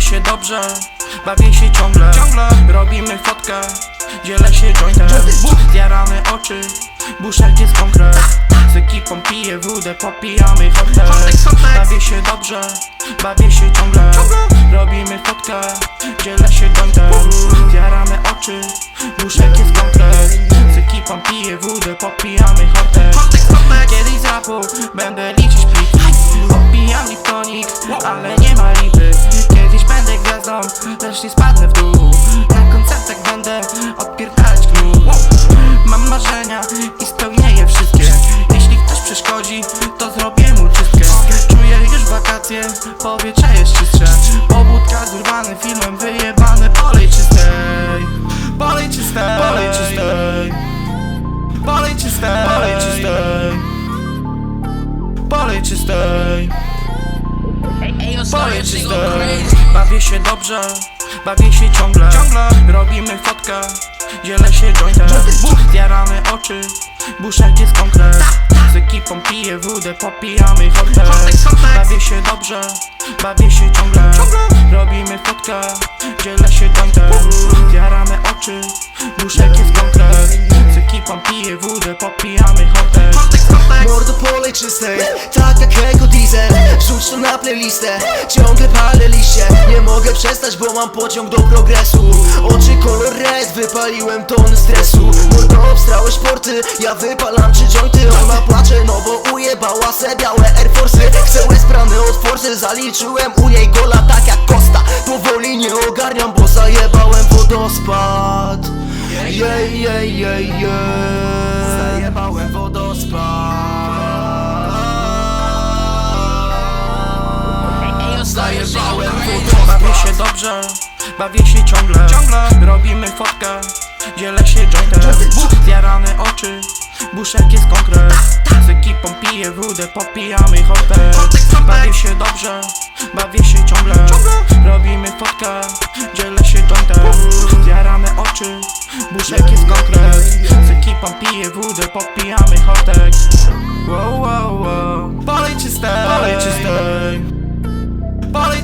dobrze, bawię się ciągle, ciągle. Robimy fotkę, dzielę się jointem. Zjarane oczy, buszek jest konkret. Z ekipą piję wódę, popijamy hotel. Bawię się dobrze, bawię się ciągle. Robimy fotkę, dzielę się jointem. Zjarane oczy, buszek jest konkret. Z ekipą piję wódę, będę odpierdalać gnój Mam marzenia i spełnię je wszystkie. Jeśli ktoś przeszkodzi, to zrobię mu czystkę Czuję już wakacje, powietrze jest czystsze. Pobudka zurwany filmem, wyjebane polej czystej. Polej czystej, polej czystej. Polej czystej, polej czystej. Polej czystej. Polej czystej. Bawię się dobrze, bawię się ciągle. Ciągle. Robimy fotkę, dzielę się jointem. Zjarane oczy, buszek jest konkret. Z ekipą piję wódę, popijamy hotel Bawię się dobrze, bawię się ciągle. Robimy fotkę, dzielę się jointem czystej, tak jak Eko Diesel Rzuć to na playlistę, ciągle palę liście Nie mogę przestać, bo mam pociąg do progresu. Oczy kolor red, wypaliłem tony stresu. Mordo obstrałeś porty, ja wypalam trzy jointy. Ona płacze, no bo ujebała se białe Air Force'y Chcę łez od forsy, zaliczyłem u niej gola tak jak Costa. Powoli nie ogarniam, bo zajebałem wodospad. Jej, jej, jej, jej dobrze Bawię się ciągle, ciągle. Robimy fotkę Dzielę się jointem Zjarane oczy Buszek jest konkret Z ekipą piję wódę Popijamy hopę Bawię się dobrze Bawię się ciągle. Robimy fotkę Dzielę się jointem Zjarane oczy Buszek jest konkret Z ekipą piję wódę Popijamy hotek. Wow wow wow. Polej czystej. Polej Polej